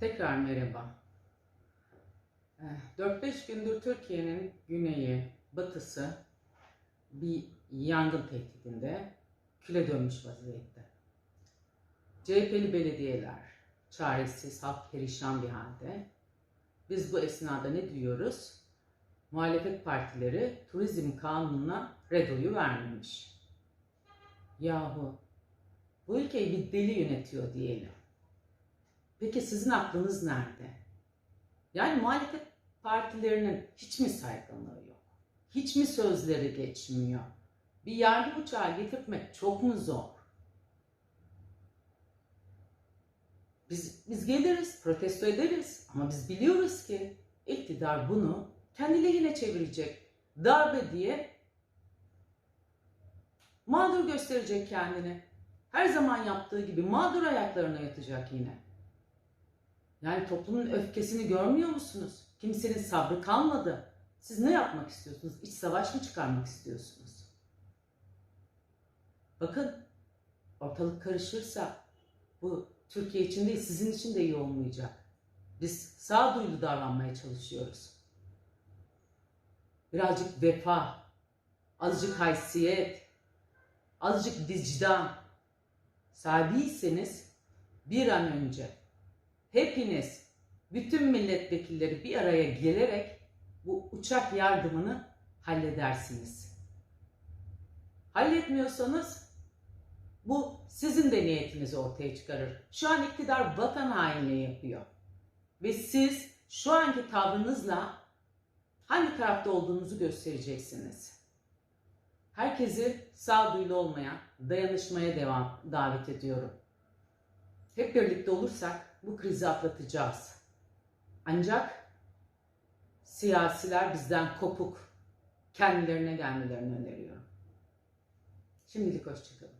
Tekrar merhaba. Eh, 4-5 gündür Türkiye'nin güneyi, batısı bir yangın tehdidinde küle dönmüş vaziyette. CHP'li belediyeler çaresiz, halk perişan bir halde. Biz bu esnada ne diyoruz? Muhalefet partileri turizm kanununa redoyu vermemiş. Yahu bu ülkeyi bir deli yönetiyor diyelim. Peki sizin aklınız nerede? Yani muhalefet partilerinin hiç mi saygınlığı yok? Hiç mi sözleri geçmiyor? Bir yargı uçağı getirmek çok mu zor? Biz, biz geliriz, protesto ederiz ama biz biliyoruz ki iktidar bunu kendi lehine çevirecek. Darbe diye mağdur gösterecek kendini. Her zaman yaptığı gibi mağdur ayaklarına yatacak yine. Yani toplumun öfkesini görmüyor musunuz? Kimsenin sabrı kalmadı. Siz ne yapmak istiyorsunuz? İç savaş mı çıkarmak istiyorsunuz? Bakın ortalık karışırsa bu Türkiye için değil sizin için de iyi olmayacak. Biz sağduyulu davranmaya çalışıyoruz. Birazcık vefa, azıcık haysiyet, azıcık vicdan sahibiyseniz bir an önce hepiniz bütün milletvekilleri bir araya gelerek bu uçak yardımını halledersiniz. Halletmiyorsanız bu sizin de niyetinizi ortaya çıkarır. Şu an iktidar vatan hainliği yapıyor. Ve siz şu anki tavrınızla hangi tarafta olduğunuzu göstereceksiniz. Herkesi sağduyulu olmaya, dayanışmaya devam davet ediyorum. Hep birlikte olursak bu krizi atlatacağız. Ancak siyasiler bizden kopuk, kendilerine gelmelerini öneriyorum. Şimdilik hoşçakalın.